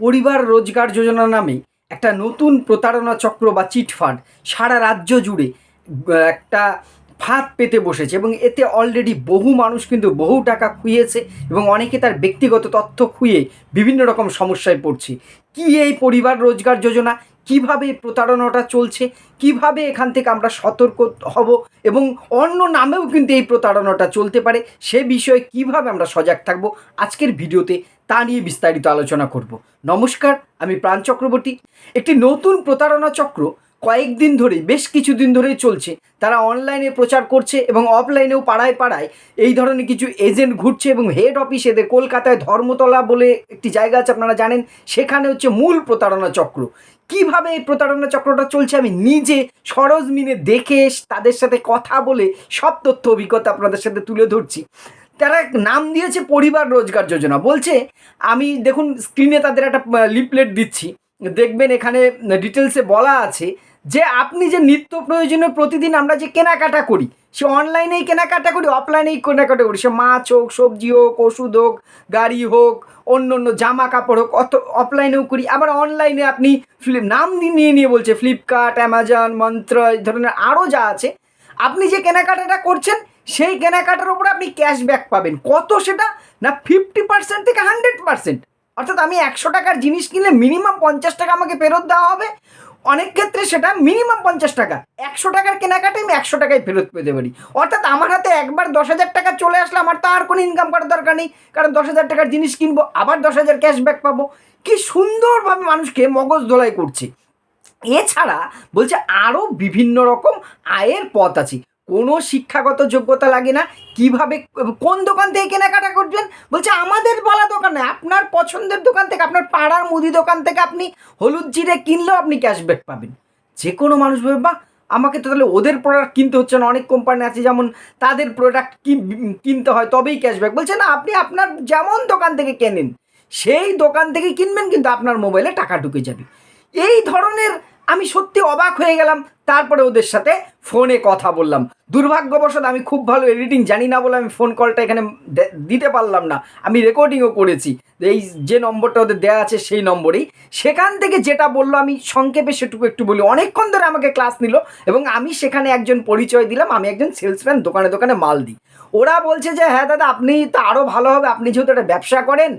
পরিবার রোজগার যোজনা নামে একটা নতুন প্রতারণা চক্র বা চিটফান্ড সারা রাজ্য জুড়ে একটা ফাঁদ পেতে বসেছে এবং এতে অলরেডি বহু মানুষ কিন্তু বহু টাকা খুইয়েছে এবং অনেকে তার ব্যক্তিগত তথ্য খুইয়ে বিভিন্ন রকম সমস্যায় পড়ছে। কি এই পরিবার রোজগার যোজনা? কীভাবে প্রতারণাটা চলছে, কীভাবে এখান থেকে আমরা সতর্ক হব এবং অন্য নামেও কিন্তু এই প্রতারণাটা চলতে পারে, সে বিষয়ে কীভাবে আমরা সজাগ থাকব আজকের ভিডিওতে তা নিয়ে বিস্তারিত আলোচনা করব। নমস্কার, আমি প্রাণ চক্রবর্তী। একটি নতুন প্রতারণা চক্র কয়েকদিন ধরে বেশ কিছুদিন ধরেই চলছে। তারা অনলাইনে প্রচার করছে এবং অফলাইনেও পাড়ায় পাড়ায় এই ধরনের কিছু এজেন্ট ঘুরছে এবং হেড অফিস এদের কলকাতায় ধর্মতলা বলে একটি জায়গা আছে, আপনারা জানেন, সেখানে হচ্ছে মূল প্রতারণা চক্র। কীভাবে এই প্রতারণা চক্রটা চলছে আমি নিজে সরজমিনে দেখে তাদের সাথে কথা বলে সব তথ্য, অভিজ্ঞতা আপনাদের সাথে তুলে ধরছি। তারা নাম দিয়েছে পরিবার রোজগার যোজনা। বলছে, আমি দেখুন স্ক্রিনে তাদের একটা লিপলেট দিচ্ছি। দেখবেন এখানে ডিটেলসে বলা আছে যে, আপনি যে নিত্য প্রয়োজনীয় প্রতিদিন আমরা যে কেনাকাটা করি সে অনলাইনেই কেনাকাটা করি অফলাইনেই কেনাকাটা করি সে মাছ হোক, সবজি হোক, ওষুধ হোক, গাড়ি হোক, অন্য অন্য জামা কাপড় হোক, অত অফলাইনেও করি। আবার অনলাইনে আপনি ফ্লিপ নাম নিয়ে নিয়ে বলছে, ফ্লিপকার্ট, অ্যামাজন, মন্ত্র, এই ধরনের আরও যা আছে। আপনি যে কেনাকাটাটা করছেন, সেই কেনাকাটার উপরে আপনি ক্যাশব্যাক পাবেন। কত সেটা? না ফিফটি পার্সেন্ট থেকে হান্ড্রেড পার্সেন্ট অর্থাৎ আমি একশো টাকার জিনিস কিনলে মিনিমাম পঞ্চাশ টাকা আমাকে ফেরত দেওয়া হবে। অনেক ক্ষেত্রে সেটা মিনিমাম পঞ্চাশ টাকা। একশো টাকার কেনাকাটা আমি একশো টাকায় ফেরত পেতে পারি। অর্থাৎ আমার হাতে একবার দশ হাজার টাকা চলে আসলে আমার তো আর কোনো ইনকাম করার দরকার নেই। কারণ দশ হাজার টাকার জিনিস কিনবো, আবার দশ হাজার ক্যাশব্যাক পাবো। কি সুন্দরভাবে মানুষকে মগজ দোলাই করছে। এছাড়া বলছে আরও বিভিন্ন রকম আয়ের পথ আছে। কোনো শিক্ষাগত যোগ্যতা লাগে না। কীভাবে, কোন দোকান থেকে কেনাকাটা করবেন? বলছে, আমাদের বলা দোকান নয়, আপনার পছন্দের দোকান থেকে, আপনার পাড়ার মুদি দোকান থেকে আপনি হলুদ জিরে কিনলেও আপনি ক্যাশব্যাক পাবেন। যে কোনো মানুষ ভাবে বা আমাকে তো তাহলে ওদের প্রোডাক্ট কিনতে হচ্ছে না। অনেক কোম্পানি আছে, যেমন তাদের প্রোডাক্ট কিনতে হয়, তবেই ক্যাশব্যাক বলছে, না, আপনি আপনার যেমন দোকান থেকে কেনেন, সেই দোকান থেকে কিনবেন, কিন্তু আপনার মোবাইলে টাকা ঢুকে যাবে। এই ধরনের আমি সত্যি অবাক হয়ে গেলাম। তারপরে ওদের সাথে ফোনে কথা বললাম। দুর্ভাগ্যবশত আমি খুব ভালো এডিটিং জানি না বলে আমি ফোন কলটা এখানে দিতে পারলাম না। আমি রেকর্ডিংও করেছি। এই যে নম্বরটা ওদের দেওয়া আছে সেই নম্বরেই। সেখান থেকে যেটা বলল, আমি সংক্ষেপে সেটুকু একটু বলি। অনেকক্ষণ ধরে আমাকে ক্লাস নিল এবং আমি সেখানে একজন পরিচয় দিলাম। আমি একজন সেলসম্যান দোকানে দোকানে মাল দিই। ওরা বলছে যে হ্যাঁ দাদা, আপনি তো আরও ভালো হবে। আপনি যেহেতু একটা ব্যবসা করেন,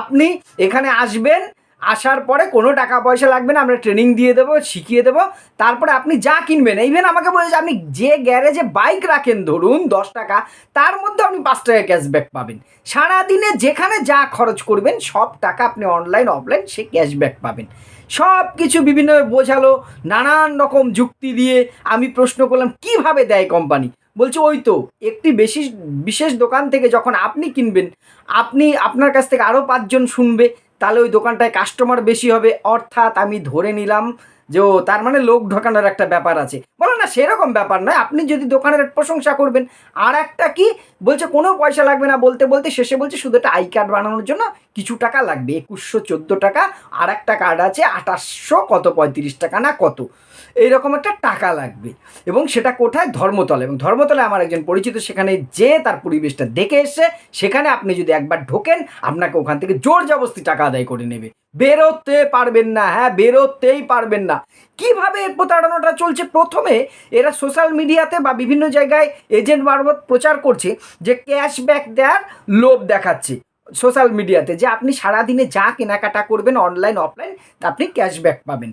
আপনি এখানে আসবেন আসার পরে কোনো টাকা পয়সা লাগবে না, আমরা ট্রেনিং দিয়ে দেবো, শিখিয়ে দেবো, তারপরে আপনি যা কিনবেন ইভেন আমাকে বলেছে আপনি যে গ্যারেজে বাইক রাখেন, ধরুন দশ টাকা, তার মধ্যে আপনি পাঁচ টাকা ক্যাশব্যাক পাবেন। সারাদিনে যেখানে যা খরচ করবেন, সব টাকা আপনি অনলাইন অফলাইন সে ক্যাশব্যাক পাবেন। সব কিছু বিভিন্ন বোঝালো, নানান রকম যুক্তি দিয়ে আমি প্রশ্ন করলাম, কীভাবে দেয় কোম্পানি বলছে, ওই তো, একটি বেশি, বিশেষ দোকান থেকে যখন আপনি কিনবেন, আপনি, আপনার কাছ থেকে আরও পাঁচজন শুনবে তাহলে ওই দোকানটায় কাস্টমার বেশি হবে। অর্থাৎ আমি ধরে নিলাম যে ও, তার মানে লোক ঢোকানোর একটা ব্যাপার আছে। বলো সেরকম ব্যাপার নয়। আপনি যদি দোকানের প্রশংসা করবেন, আর একটা কি? বলছে, কোনো পয়সা লাগবে না। বলতে বলতে শেষে বলছে, শুধু একটা আই কার্ড বানানোর জন্য কিছু টাকা লাগবে। একুশশো চোদ্দ টাকা, আর একটা কার্ড আছে আঠাশশো কত, পঁয়ত্রিশ টাকা না কত? এইরকম একটা টাকা লাগবে। এবং সেটা কোথায়? ধর্মতলা এবং ধর্মতলায় আমার একজন পরিচিত, সেখানে যে তার পরিবেশটা দেখে এসে, সেখানে আপনি যদি একবার ঢোকেন, আপনাকে ওখান থেকে জোর জবস্তি টাকা আদায় করে নেবে। বেরোতে পারবেন না হ্যাঁ বেরোতেই পারবেন না। কীভাবে প্রতারণাটা চলছে? প্রথমে এরা সোশ্যাল মিডিয়াতে বা বিভিন্ন জায়গায় এজেন্ট মারফত প্রচার করছে যে ক্যাশব্যাক দেওয়ার লোভ দেখাচ্ছে সোশ্যাল মিডিয়াতে যে আপনি সারাদিনে যা কেনাকাটা করবেন অনলাইন অফলাইন আপনি ক্যাশব্যাক পাবেন।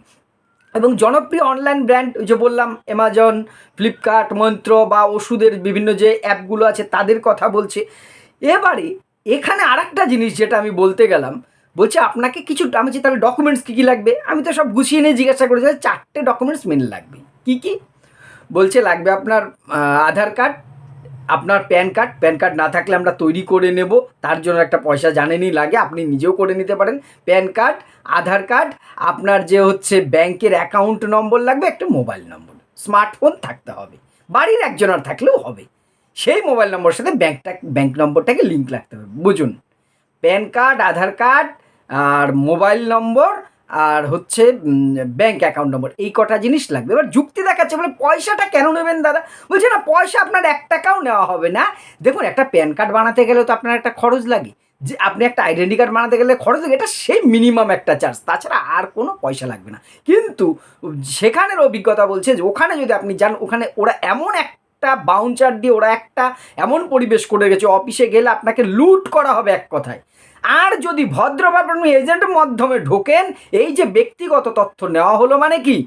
এবং জনপ্রিয় অনলাইন ব্র্যান্ড যে বললাম অ্যামাজন ফ্লিপকার্ট মন্ত্র বা ওষুধের বিভিন্ন যে অ্যাপগুলো আছে তাদের কথা বলছে। এবারে এখানে আরেকটা জিনিস যেটা আমি বলতে গেলাম, বলছে আপনাকে কিছু, আমি বলছি তাহলে ডকুমেন্টস কী কী লাগবে? আমি তো সব গুছিয়ে নিয়ে জিজ্ঞাসা করেছি, চারটে ডকুমেন্টস মেন লাগবে। কী কী? বলছে, লাগবে আপনার আধার কার্ড, আপনার প্যান কার্ড। প্যান কার্ড না থাকলে আমরা তৈরি করে নেব। তার জন্য একটা পয়সা জানেনই লাগে, আপনি নিজেও করে নিতে পারেন। প্যান কার্ড, আধার কার্ড, আপনার যে হচ্ছে ব্যাংকের অ্যাকাউন্ট নম্বর লাগবে, একটা মোবাইল নম্বর। স্মার্টফোন থাকতে হবে। বাড়ির একজনের থাকলেও হবে। সেই মোবাইল নম্বরের সাথে ব্যাংকটা ব্যাংক নম্বরটাকে লিঙ্ক রাখতে হবে। বুঝুন, প্যান কার্ড, আধার কার্ড আর মোবাইল নম্বর আর হচ্ছে ব্যাংক অ্যাকাউন্ট নম্বর এই কটা জিনিস লাগবে। এবার যুক্তি দেখাচ্ছে বলে, পয়সাটা কেন নেবেন দাদা? বলছে, না, পয়সা আপনার এক টাকাও নেওয়া হবে না। দেখুন, একটা প্যান কার্ড বানাতে গেলে তো আপনার একটা খরচ লাগে। যে আপনি একটা আইডেন্টি কার্ড বানাতে গেলে খরচ লাগে, এটা সেই মিনিমাম একটা চার্জ তাছাড়া আর কোনো পয়সা লাগবে না। কিন্তু, সেখানের অভিজ্ঞতা বলছে যে, ওখানে যদি আপনি যান, ওখানে ওরা এমন একটা বাউন্সার দিয়ে, ওরা একটা এমন পরিবেশ করে গেছে অফিসে গেলে আপনাকে লুট করা হবে এক কথায়। আর যদি ভদ্রভাবে আপনি এজেন্টের মাধ্যমে ঢোকেন, এই যে ব্যক্তিগত তথ্য নেওয়া হলো মানে কি?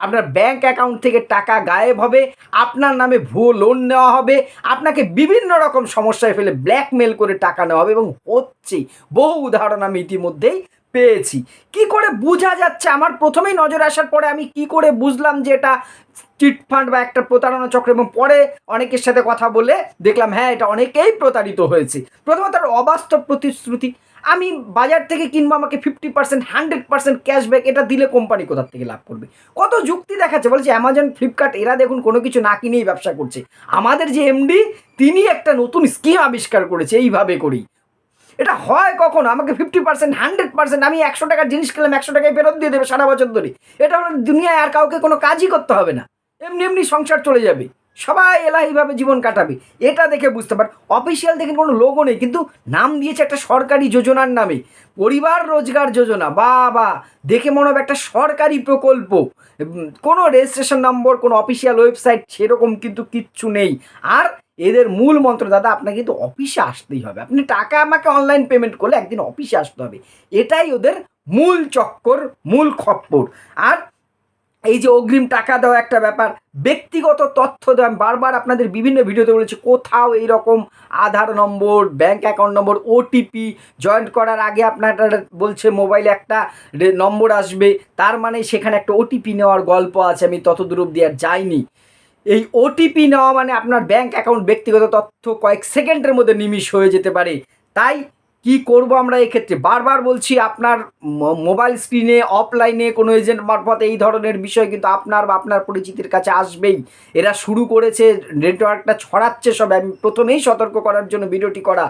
আপনার ব্যাংক অ্যাকাউন্ট থেকে টাকা গায়েব হবে, আপনার নামে ভুয়ো লোন নেওয়া হবে, আপনাকে বিভিন্ন রকম সমস্যায় ফেলে ব্ল্যাকমেল করে টাকা নেওয়া হবে এবং হচ্ছে বহু উদাহরণ আমি ইতিমধ্যেই পেয়েছি। কি করে বোঝা যাচ্ছে? আমার প্রথমেই নজর আসার পরে আমি কি করে বুঝলাম যে এটা চিট ফান্ড বা একটা প্রতারণা চক্র এবং পরে অনেকের সাথে কথা বলে দেখলাম হ্যাঁ এটা অনেকেই প্রতারিত হয়েছে। প্রথমত অবাস্তব প্রতিশ্রুতি, আমি বাজার থেকে কিনবো, আমাকে fifty percent hundred percent cashback এটা দিলে কোম্পানি কোথার থেকে লাভ করবে? কত যুক্তি দেখাচ্ছে, বলছে অ্যামাজন ফ্লিপকার্ট এরা দেখুন কোনো কিছু না কিনেই ব্যবসা করছে। আমাদের যে এমডি তিনি একটা নতুন স্কিম আবিষ্কার করেছে, এইভাবে করেই। এটা হয় কখন? আমাকে ফিফটি পার্সেন্ট হান্ড্রেড পার্সেন্ট আমি একশো টাকার জিনিস কিনলাম একশো টাকায় ফেরত দিয়ে দেবে সারা বছর ধরে। এটা হলো দুনিয়ায় আর কাউকে কোনো কাজই করতে হবে না। এমনি এমনি সংসার চলে যাবে। সবাই এলাহিভাবে জীবন কাটাবে। এটা দেখে বুঝতে পার অফিসিয়াল দেখে কোনো লোগো নেই, কিন্তু নাম দিয়েছে একটা সরকারি যোজনার নামে। পরিবার রোজগার যোজনা বা বা দেখে মনে হবে একটা সরকারি প্রকল্প। কোনো রেজিস্ট্রেশন নম্বর কোনো অফিসিয়াল ওয়েবসাইট সেরকম কিন্তু কিচ্ছু নেই। আর এদের মূল মন্ত্র, দাদা, আপনাকে কিন্তু অফিসে আসতেই হবে। আপনি টাকা আমাকে অনলাইন পেমেন্ট করলে একদিন অফিসে আসতে হবে। এটাই ওদের মূল চক্কর, মূল খপ্পর। আর এই যে অগ্রিম টাকা দেওয়া একটা ব্যাপার, ব্যক্তিগত তথ্য দেওয়া বারবার আপনাদের বিভিন্ন ভিডিওতে বলেছি, কোথাও এই রকম Aadhaar number bank account number OTP joint করার আগে আপনার বলছে মোবাইলে একটা নম্বর আসবে। তার মানে সেখানে একটা ওটিপি নেওয়ার গল্প আছে, আমি তত দূর অব্দি আর যাইনি। এই ওটিপি নেওয়া মানে আপনার ব্যাংক অ্যাকাউন্ট ব্যক্তিগত তথ্য কয়েক সেকেন্ডের মধ্যে নিমিশ হয়ে যেতে পারে। তাই কি করব আমরা এক্ষেত্রে? বারবার বলছি আপনার মোবাইল স্ক্রিনে অফলাইনে কোনো এজেন্ট মারফত এই ধরনের বিষয় কিন্তু আপনার বা আপনার পরিচিতির কাছে আসবেই। এরা শুরু করেছে নেটওয়ার্কটা ছড়াচ্ছে সব। আমি প্রথমেই সতর্ক করার জন্য ভিডিওটি করা।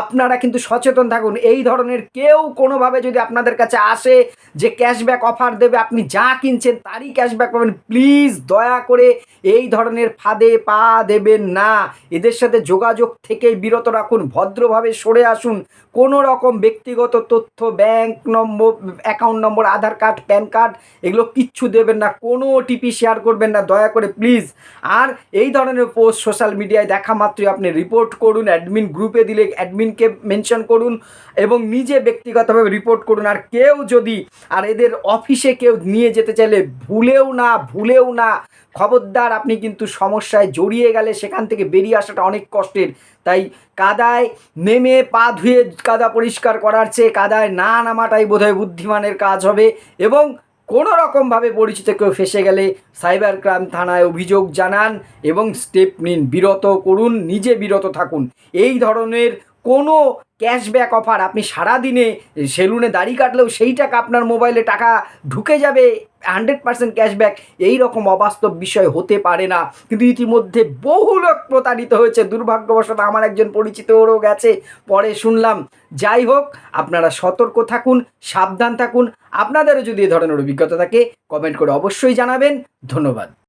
আপনারা কিন্তু সচেতন থাকুন। এই ধরনের কেউ কোনোভাবে যদি আপনাদের কাছে আসে যে ক্যাশব্যাক অফার দেবে, আপনি যা কিনছেন তারই ক্যাশব্যাক পাবেন। প্লিজ দয়া করে এই ধরনের ফাঁদে পা দেবেন না। এদের সাথে যোগাযোগ থেকে বিরত রাখুন। ভদ্রভাবে সরে আসুন। কোনো রকম ব্যক্তিগত তথ্য bank number account number Aadhaar card PAN card এগুলো কিচ্ছু দেবেন না। কোনো ওটিপি শেয়ার করবেন না। দয়া করে প্লিজ আর এই ধরনের পোস্ট সোশ্যাল মিডিয়ায় দেখা মাত্রই আপনি রিপোর্ট করুন অ্যাডমিন গ্রুপে দিলে অ্যাডমিনকে মেনশন করুন এবং নিজে ব্যক্তিগতভাবে রিপোর্ট করুন। আর কেউ যদি, আর এদের অফিসে কেউ নিয়ে যেতে চাইলে ভুলেও না ভুলেও না। খবরদার, আপনি কিন্তু সমস্যায় জড়িয়ে গেলে সেখান থেকে বেরিয়ে আসাটা অনেক কষ্টের। তাই কাদায় নেমে পা ধুয়ে কাদা পরিষ্কার করার চেয়ে কাদায় না নামাটাই বোধহয় বুদ্ধিমানের কাজ হবে এবং কোনো রকমভাবে পরিচিত কেউ ফেসে গেলে সাইবার ক্রাইম থানায় অভিযোগ জানান এবং স্টেপ নিন। বিরত করুন, নিজে বিরত থাকুন। এই ধরনের কোনো ক্যাশব্যাক অফার। আপনি সারাদিনে সেলুনে দাড়ি কাটলেও সেই টাকা আপনার মোবাইলে টাকা ঢুকে যাবে। হান্ড্রেড পার্সেন্ট ক্যাশব্যাক এই রকম অবাস্তব বিষয় হতে পারে না। কিন্তু ইতিমধ্যে বহু লোক প্রতারিত হয়েছে। দুর্ভাগ্যবশত আমার একজন পরিচিত ওরও গেছে পরে শুনলাম। যাই হোক, আপনারা সতর্ক থাকুন, সাবধান থাকুন। আপনাদেরও যদি এ ধরনের অভিজ্ঞতা থাকে কমেন্ট করে অবশ্যই জানাবেন। ধন্যবাদ।